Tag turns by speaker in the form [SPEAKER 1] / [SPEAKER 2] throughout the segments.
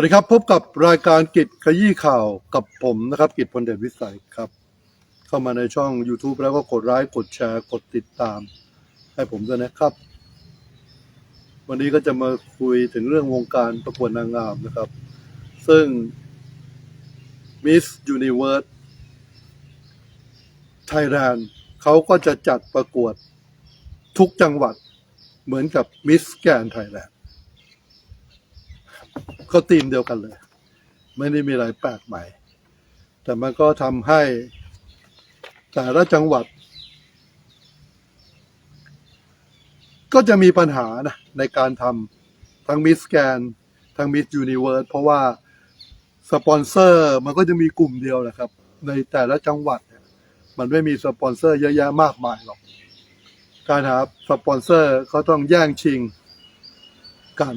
[SPEAKER 1] วัสดีครับ พบกับรายการกิจขยี้ข่าวกับผมนะครับ กิจพลเดชวิสัยครับ เข้ามาในช่อง YouTube แล้วก็กดไลค์กดแชร์กดติดตาม ให้ผมด้วยนะครับ วันนี้ก็จะมาคุยถึงเรื่องวงการประกวดนางงามนะครับ ซึ่ง Miss Universe Thailand เขาก็จะจัดประกวดทุกจังหวัดเหมือนกับ Miss Grand Thailand ก็ธีมเดียวกันเลย ไม่ได้มีอะไรแปลกใหม่ แต่มันก็ทำให้แต่ละจังหวัด ก็จะมีปัญหานะในการทำทั้งมิสแกนทั้งมิสยูนิเวิร์สเพราะว่าสปอนเซอร์มันก็จะมีกลุ่มเดียวนะครับ ในแต่ละจังหวัดเนี่ยมันไม่มีสปอนเซอร์เยอะแยะมากมายหรอก การหาสปอนเซอร์เขาต้องแย่งชิงกัน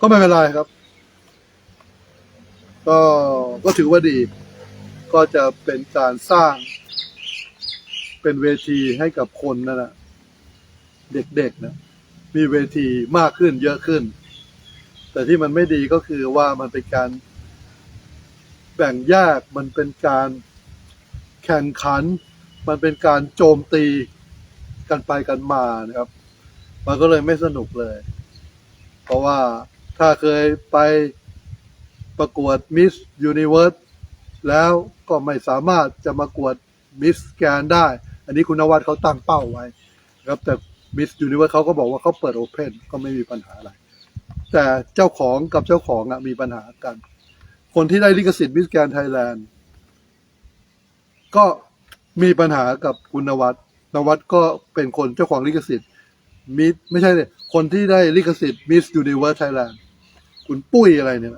[SPEAKER 1] ก็ไม่เป็นไรครับ ก็ก็ถือว่าดี ก็จะเป็นการสร้าง เป็นเวทีให้กับคนนั่นแหละเด็กๆนะมีเวทีมากขึ้นเยอะขึ้น แต่ที่มันไม่ดีก็คือว่ามันเป็นการแบ่งแยกมันเป็นการแข่งขัน มันเป็นการโจมตีกันไปกันมานะครับ มันก็เลยไม่สนุกเลย เพราะว่า ถ้าเคยไปประกวดมิสยูนิเวิร์สแล้วก็ไม่สามารถจะมากวดมิสแกนได้ อันนี้คุณนวัดเขาตั้งเป้าไว้ครับแต่มิสยูนิเวิร์สเขาก็บอกว่าเขาเปิดโอเพนก็ไม่มีปัญหาอะไร แต่เจ้าของกับเจ้าของอะมีปัญหากัน คนที่ได้ลิขสิทธิ์มิสแกนไทยแลนด์ก็มีปัญหากับคุณนวัดนวัดก็เป็นคนเจ้าของลิขสิทธิ์มิสไม่ใช่เลยคนที่ได้ลิขสิทธิ์มิสยูนิเวิร์สไทยแลนด์ คุณปุ้ยอะไรเนี่ย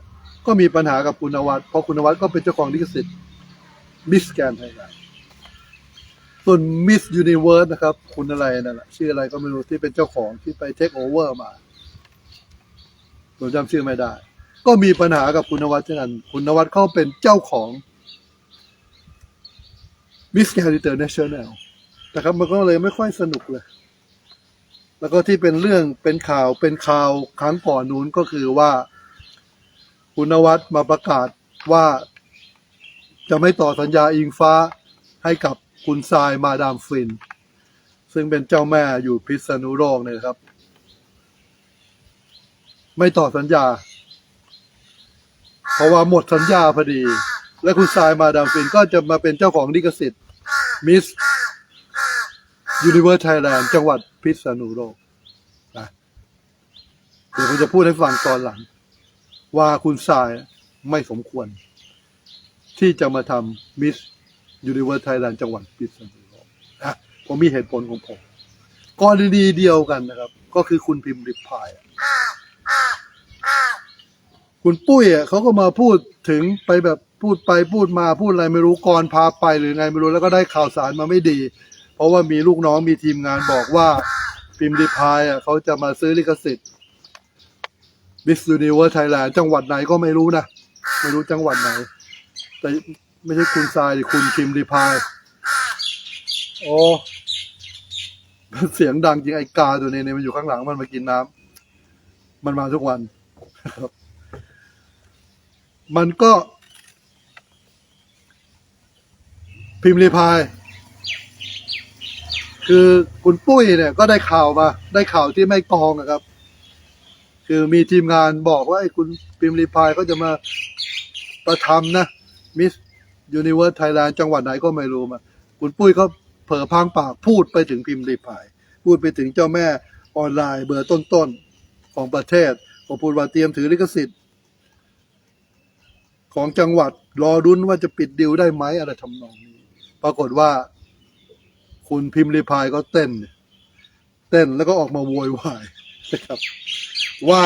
[SPEAKER 1] ก็มีปัญหากับคุณนวัดเพราะคุณนวัดก็เป็นเจ้าของลิขสิทธิ์มิสแกนไทยแลนด์ส่วนมิสยูนิเวิร์สนะครับ คุณอะไรนั่นแหละชื่ออะไรก็ไม่รู้ที่เป็นเจ้าของที่ไปเทคโอเวอร์มาผมจำชื่อไม่ได้ ก็มีปัญหากับคุณนวัดเช่นกันคุณนวัดเขาเป็นเจ้าของมิสแกนอินเตอร์เนชั่นแนลนะครับมันก็เลยไม่ค่อยสนุกเลย แล้วก็ที่เป็นเรื่องเป็นข่าวเป็นข่าวครั้งก่อนนู้นก็คือว่า คุณนวัดมาประกาศว่าจะไม่ต่อสัญญาอิงฟ้าให้กับคุณทรายมาดามฟิน ซึ่งเป็นเจ้าแม่อยู่พิษณุโลกเนี่ยครับ ไม่ต่อสัญญา เพราะว่าหมดสัญญาพอดี และคุณทรายมาดามฟินก็จะมาเป็นเจ้าของลิขสิทธิ์มิสยูนิเวอร์สไทยแลนด์จังหวัดพิษณุโลกนะเดี๋ยวผมจะพูดให้ฟังตอนหลัง ว่าคุณทรายไม่สมควร ที่จะมาทำมิสยูนิเวอร์ไทยแลนด์จังหวัดพิษณุโลกนะผมมีเหตุผลของผมกรณีเดียวกันนะครับ ก็คือคุณพิมพ์ริพายคุณปุ้ยเขาก็มาพูดถึงไปแบบพูดไปพูดมาพูดอะไรไม่รู้ก่อนพาไปหรือไงไม่รู้แล้วก็ได้ข่าวสารมาไม่ดี เพราะว่ามีลูกน้องมีทีมงานบอกว่าพิมพ์ริพายเขาจะมาซื้อลิขสิทธิ์ มิส s u นิเว r ร์ไทยแลนด์จังหวัดไหนก็ไม่รู้นะ ไม่รู้จังหวัดไหน แต่ไม่ใช่คุณทรายดิคุณคิมรีพายโอ้เสียงดังจริงไอ้กาตัวนี้เนี่ยมันอยู่ข้างหลังมันมากินน้ำมันมาทุกวัน มันก็ พิมพ์รีพาย คือคุณปุ้ยเนี่ย ก็ได้ข่าวมา ได้ข่าวที่ไม่กองอะครับ คือมีทีมงานบอกว่าไอ้คุณพิมรีพายเขาจะมาประทำนะมิสยูนิเวิร์สไทยแลนด์จังหวัดไหนก็ไม่รู้มา คุณปุ้ยเขาเผลอพางปากพูดไปถึงพิมรีพาย พูดไปถึงเจ้าแม่ออนไลน์เบอร์ต้นๆ ของประเทศผมพูดว่าเตรียมถือลิขสิทธิ์ ของจังหวัดรอรุ้นว่าจะปิดดิวได้ไหมอะไรทำนองนี้ ปรากฏว่า คุณพิมพ์รีพายก็เต้น เต้นแล้วก็ออกมาโวยวายนะครับ ว่า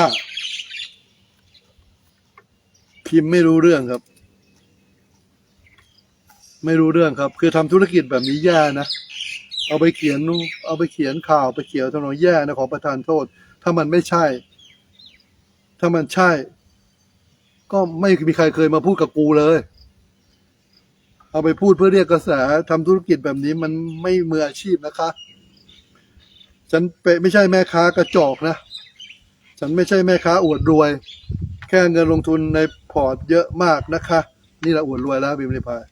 [SPEAKER 1] พิมพ์ไม่รู้เรื่องครับ ไม่รู้เรื่องครับ คือทำธุรกิจแบบนี้แย่นะเอาไปเขียนเอาไปเขียนข่าวไปเขียนทำนองแย่นะขอประทานโทษ ถ้ามันไม่ใช่ ถ้ามันใช่ ก็ไม่มีใครเคยมาพูดกับกูเลย เอาไปพูดเพื่อเรียกกระแสทำธุรกิจแบบนี้มันไม่มืออาชีพนะคะ ฉันเป็นไม่ใช่แม่ค้ากระจอกนะ ฉันไม่ใช่แม่ค้าอวดรวย แค่เงินลงทุนในพอร์ตเยอะมากนะคะ นี่แหละอวดรวยแล้วบิมริพาย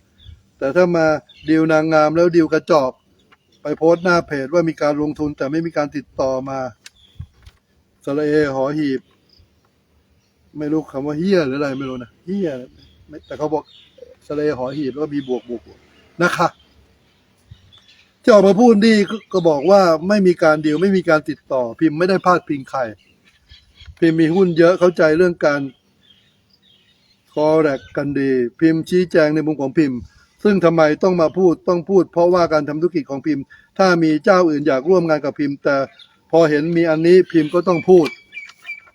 [SPEAKER 1] แต่ถ้ามาดีลนางงามแล้วดีลกระจอก ไปโพสต์หน้าเพจว่ามีการลงทุนแต่ไม่มีการติดต่อมาสระเอหอหีบ ไม่รู้คำว่าเฮียหรืออะไรไม่รู้นะเฮียแต่เขาบอกสระเอหอหีบแล้วก็มีบวกบวกบวกนะคะที่ออกมาพูดนี่ก็ก็บอกว่าไม่มีการดีลไม่มีการติดต่อพิมพ์ไม่ได้พาดพิงใคร พิมพ์มีหุ้นเยอะเข้าใจเรื่องการคอแรกกันดี พิมพ์ชี้แจงในมุมของพิมพ์ ซึ่งทำไมต้องมาพูดต้องพูด เพราะว่าการทำธุรกิจของพิมพ์ ถ้ามีเจ้าอื่นอยากร่วมงานกับพิมพ์ แต่พอเห็นมีอันนี้พิมพ์ก็ต้องพูด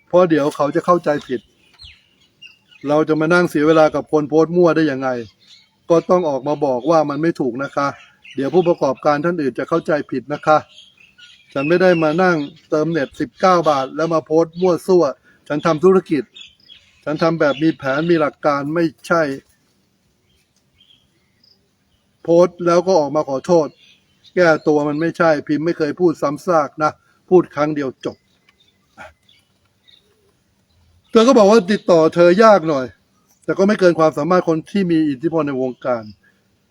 [SPEAKER 1] เพราะเดี๋ยวเขาจะเข้าใจผิด เราจะมานั่งเสียเวลากับคนโพสต์มั่วได้ยังไง ก็ต้องออกมาบอกว่ามันไม่ถูกนะคะ เดี๋ยวผู้ประกอบการท่านอื่นจะเข้าใจผิดนะคะ ฉันไม่ได้มานั่งเติมเน็ตสิบเก้าบาท แล้วมาโพสต์มั่วซั่ว ฉันทำธุรกิจ ฉันทำแบบมีแผนมีหลักการไม่ใช่ โพสต์แล้วก็ออกมาขอโทษ แก้ตัวมันไม่ใช่ พิมพ์ไม่เคยพูดซ้ำซากนะ พูดครั้งเดียวจบ เธอก็บอกว่าติดต่อเธอยากหน่อย แต่ก็ไม่เกินความสามารถคนที่มีอิทธิพลในวงการ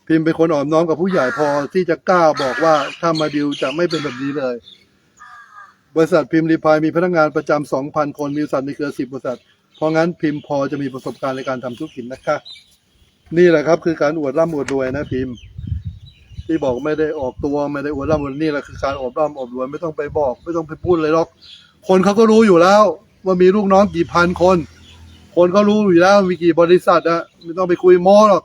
[SPEAKER 1] พิมเป็นคนอ่อนน้อมกับผู้ใหญ่พอที่จะกล้าบอกว่าถ้ามาดิวจะไม่เป็นแบบนี้เลย บริษัทพิมพ์รีพายมีพนักงานประจำสองพันคนมีบริษัทในเครือสิบบริษัท เพราะงั้นพิมพ์พอจะมีประสบการณ์ในการทำธุรกิจนะคะ นี่แหละครับ คือการอวดร่ำอวดรวยนะพิมพ์ ที่บอกไม่ได้ออกตัวไม่ได้อวดร่ำอวดนี่แหละคือการอวดร่ำอวดรวยไม่ต้องไปบอก ไม่ต้องไปพูดเลยหรอก คนเขาก็รู้อยู่แล้ว ว่ามีลูกน้องกี่พันคน คนเขารู้อยู่แล้วมีกี่บริษัทอะไม่ต้องไปคุยโม้หรอก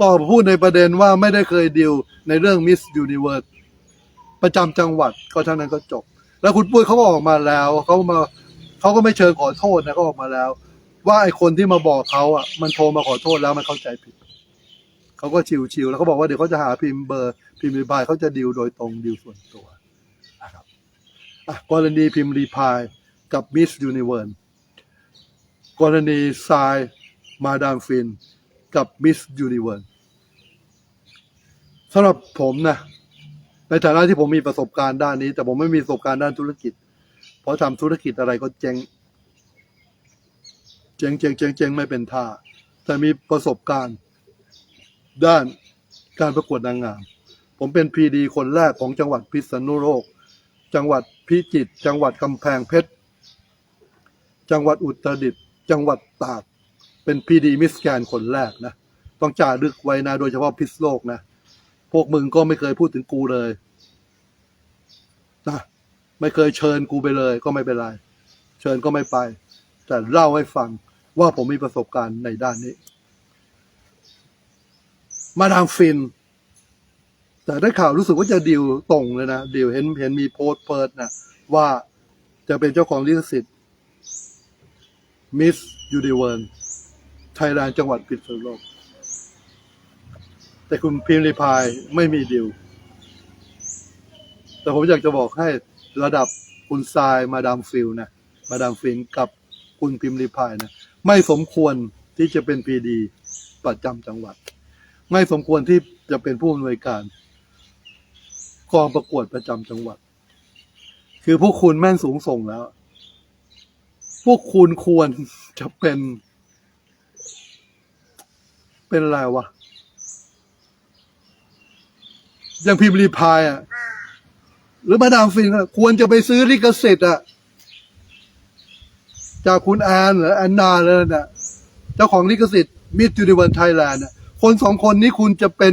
[SPEAKER 1] ก็พูดในประเด็นว่าไม่ได้เคยดิวในเรื่องมิสยูนิเวิร์สประจำจังหวัดก็เท่านั้นก็จบ แล้วคุณปุ้ยเขาก็ออกมาแล้วเขามาเขาก็ไม่เชิญขอโทษนะเขาออกมาแล้ว ว่าไอ้คนที่มาบอกเขาอะมันโทรมาขอโทษแล้วมันเข้าใจผิดเขาก็ชิวๆแล้วเขาบอกว่าเดี๋ยวเขาจะหาพิมพ์เบอร์พิมพ์รีพายเขาจะดิวโดยตรงดิวส่วนตัวนะครับอะกรณีพิมพ์รีพายกับมิสยูนิเวิร์สกรณีทรายมาดามฟิน กับมิสยูนิเวิร์สสำหรับผมนะ ในฐานะที่ผมมีประสบการณ์ด้านนี้ แต่ผมไม่มีประสบการณ์ด้านธุรกิจ เพราะทำธุรกิจอะไรก็เจ๊งเจ๊งเจ๊งเจ๊งเจ๊งไม่เป็นท่า แต่มีประสบการณ์ด้านการประกวดนางงาม ผมเป็นพีดีคนแรกของจังหวัดพิษณุโลก จังหวัดพิจิตร จังหวัดกำแพงเพชร จังหวัดอุตรดิตถ์ จังหวัดตาก เป็นพีดีมิสแกนคนแรกนะ ต้องจ่ารึกไว้นะ โดยเฉพาะพิษโลกนะ พวกมึงก็ไม่เคยพูดถึงกูเลยนะไม่เคยเชิญกูไปเลย ก็ไม่เป็นไร เชิญก็ไม่ไป แต่เล่าให้ฟังว่าผมมีประสบการณ์ในด้านนี้ มาดามฟิน แต่ได้ข่าวรู้สึกว่าจะดิวตรงเลยนะดิวเห็นเห็นมีโพสต์เปิดนะว่าจะเป็นเจ้าของลิขสิทธิ์มิสยูนิเวิร์ ไทยแลนด์จังหวัดพิษณุโลก แต่คุณพิมพ์รีพายไม่มีดิว แต่ผมอยากจะบอกให้ระดับคุณทรายมาดามฟิลนะมาดามฟินกับคุณพิมพ์รีพายนะไม่สมควรที่จะเป็นพีดีประจำจังหวัด ไม่สมควรที่จะเป็นผู้อำนวยการกองประกวดประจำจังหวัด คือพวกคุณแม่งสูงส่งแล้ว พวกคุณควรจะเป็น เป็นอะไรวะอย่างพิมพ์รีพายอะ หรือมาดามฟินอะควรจะไปซื้อลิขสิทธิ์อะ จากคุณแอนหรือแอนนาเลยน่ะเจ้าของลิขสิทธิ์มิส s u นิเวิร์สไทยแลนด์คนสองคนนี้คุณจะเป็น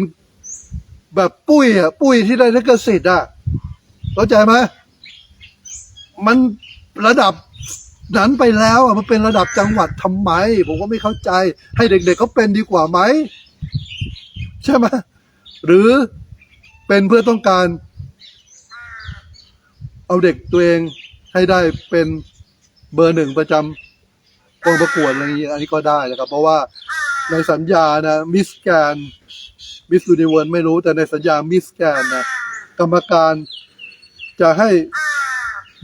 [SPEAKER 1] แบบปุ้ยอะ ปุ้ยที่ได้ลิขสิทธิ์อะเข้าใจไหมมันระดับ นั้นไปแล้วอะมันเป็นระดับจังหวัดทำไม ผมก็ไม่เข้าใจ ให้เด็กๆเขาเป็นดีกว่าไหม ใช่ไหมหรือเป็นเพื่อต้องการ เอาเด็กตัวเองให้ได้เป็นเบอร์หนึ่งประจำกองประกวดอะไรอย่างนี้อันนี้ก็ได้นะครับ เพราะว่าในสัญญานะมิสแกนมิส s u นิเวิร์ไม่รู้แต่ในสัญญามิสแกนนะกรรมการจะให้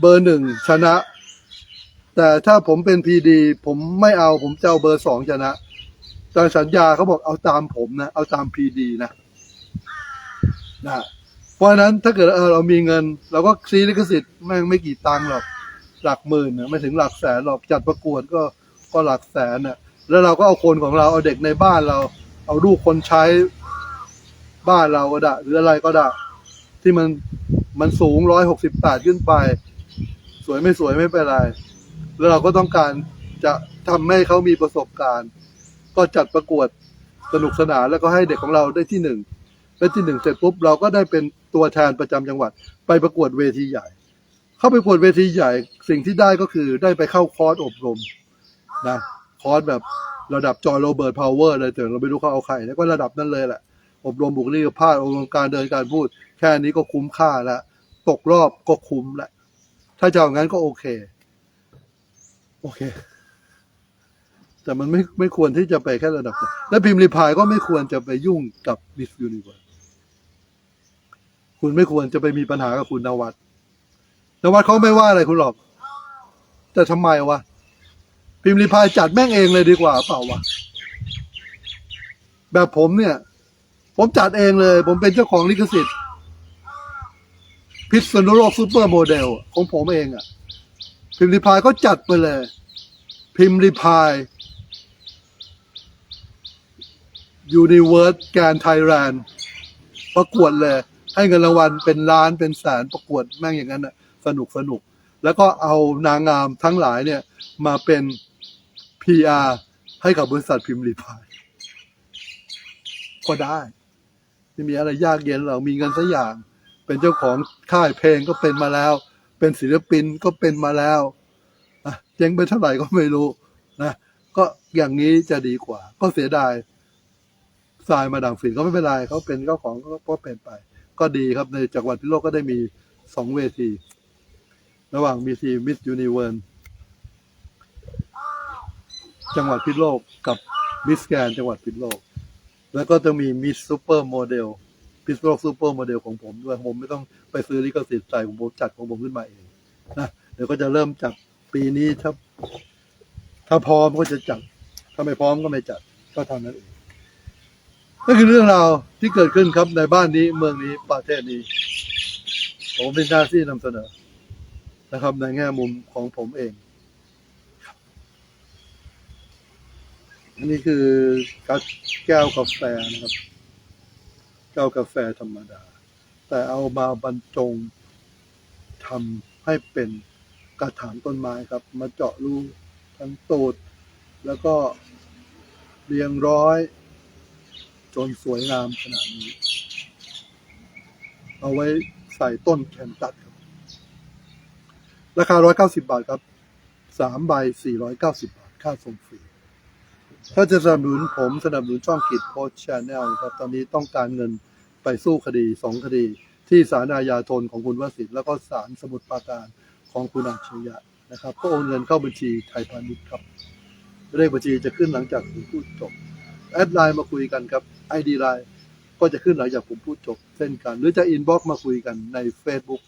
[SPEAKER 1] เบอร์หนึ่งชนะ แต่ถ้าผมเป็นพีดี ผมไม่เอาผมจะเอาเบอร์สองชนะแต่สัญญาเขาบอกเอาตามผมนะ เอาตามพีดีนะนะเพราะนั้นถ้าเกิดเออเรามีเงินเราก็ซีลิขสิทธิ์แม่งไม่กี่ตังค์หรอกหลักหมื่นนะไม่ถึงหลักแสนหรอกจัดประกวดก็ก็หลักแสนน่ะแล้วเราก็เอาคนของเราเอาเด็กในบ้านเรา เอาลูกคนใช้บ้านเราก็ได้หรืออะไรก็ได้ ที่มันมันสูงร้อยหกสิบแปดขึ้นไป สวยไม่สวยไม่เป็นไร แล้วเราก็ต้องการจะทำให้เขามีประสบการณ์ ก็จัดประกวดสนุกสนานแล้วก็ให้เด็กของเราได้ที่หนึ่งได้ที่หนึ่งเสร็จปุ๊บเราก็ได้เป็นตัวแทนประจำจังหวัด ไปประกวดเวทีใหญ่ เข้าไปประกวดเวทีใหญ่สิ่งที่ได้ก็คือได้ไปเข้าคอร์สอบรมนะคอร์สแบบระดับจอห์นโรเบิร์ตพาวเวอร์เลยแต่เราไม่รู้เขาเอาใครแล้วก็ระดับนั้นเลยแหละอบรมบุคลิกภาพอบรมการเดินการพูด แค่นี้ก็คุ้มค่าแล้วตกรอบก็คุ้มแล้วถ้าจะเอางั้นก็โอเค โอเค แต่มันไม่ไม่ควรที่จะไปแค่ระดับนั้นและพิมพ์รีพายก็ไม่ควรจะไปยุ่งกับมิสยูนิเวิร์คุณไม่ควรจะไปมีปัญหากับคุณนวัดนวัดเขาไม่ว่าอะไรคุณหรอก แต่ทำไมวะพิมพ์รีพายจัดแม่งเองเลยดีกว่าเปล่าวะแบบผมเนี่ย ผมจัดเองเลย ผมเป็นเจ้าของลิขสิทธิ์พิษณุโลกซูเปอร์โมเดลของผมเองอะ่ะ พิมพ์รีพายก็จัดไปเลย พิมพ์รีพายยูนิเวิร์สแกนไทยแลนด์ประกวดเลย ให้เงินรางวัลเป็นล้านเป็นแสนประกวดแม่งอย่างนั้นน่ะสนุกสนุก แล้วก็เอานางงามทั้งหลายเนี่ยมาเป็น PR ให้กับบริษัทพิมพ์รีพายก็ได้ไม่มีอะไรยากเย็นหรอกมีเงินสักอย่าง เป็นเจ้าของค่ายเพลงก็เป็นมาแล้ว เป็นศิลปินก็เป็นมาแล้วนะเจ๊งไปเท่าไหร่ก็ไม่รู้นะก็อย่างนี้จะดีกว่า ก็เสียดายทรายมาดามฝิ่นก็ไม่เป็นไรเขาเป็นเจ้าของก็เป็นไป ก็ดีครับในจังหวัดพิษณุโลกก็ได้มีสองเวที ระหว่างมีทีมิสยูนิเวิร์จังหวัดพิษโลกกับมิสแกนจังหวัดพิษโลก แล้วก็จะมีมิสซูเปอร์โมเดล พิษณุโลกซูเปอร์โมเดลของผมด้วยผมไม่ต้องไปซื้อลิขสิทธิ์ใส่ของผมจัดของผมขึ้นมาเองนะเดี๋ยวก็จะเริ่มจัดปีนี้ถ้า ถ้าพร้อมก็จะจัด ถ้าไม่พร้อมก็ไม่จัดก็เท่านั้นเองนั่นคือเรื่องราวที่เกิดขึ้นครับในบ้านนี้เมืองนี้ประเทศนี้ ผมเป็นหน้าที่นำเสนอนะครับ ในแง่มุมของผมเองอันนี้คือแก้วกาแฟนะครับ แก้วกาแฟธรรมดา แต่เอามาบรรจงทำให้เป็นกระถางต้นไม้ครับ มาเจาะรูทั้งตูดแล้วก็เรียงร้อย จนสวยงามขนาดนี้ เอาไว้ใส่ต้นแคนตัสครับ ราคา 190 บาทครับสามใบ 490 บาท ค่าส่งฟรี ถ้าจะสนับสนุนผมสนับสนุนช่องกิจโพสชาแนลครับ ตอนนี้ต้องการเงิน ไปสู้คดีสองคดี ที่ศาลอาญาธนของคุณวสิทธิ์แล้วก็ศาลสมุทรปราการของคุณอัจฉริยะนะครับ ก็โอนเงินเข้าบัญชีไทยพาณิชย์ครับเลขบัญชีจะขึ้นหลังจากผมพูดจบแอดไลน์มาคุยกันครับ ID ไลน์ก็จะขึ้นหลังจากผมพูดจบเช่นกัน หรือจะอินบ็อกมาคุยกันใน Facebook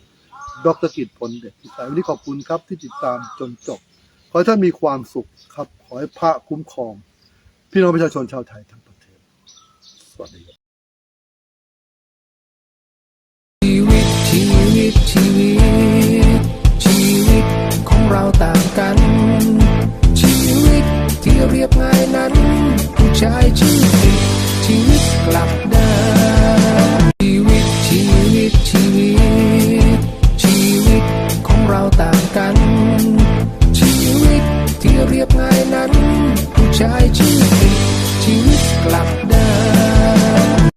[SPEAKER 1] ดรกิจผลเด็ดสายวันนี้ขอบคุณครับที่ติดตามจนจบ ขอให้ท่านมีความสุขครับ ขอให้พระคุ้มครอง พี่น้องประชาชนชาวไทยทั้งประเทศ สวัส
[SPEAKER 2] ดี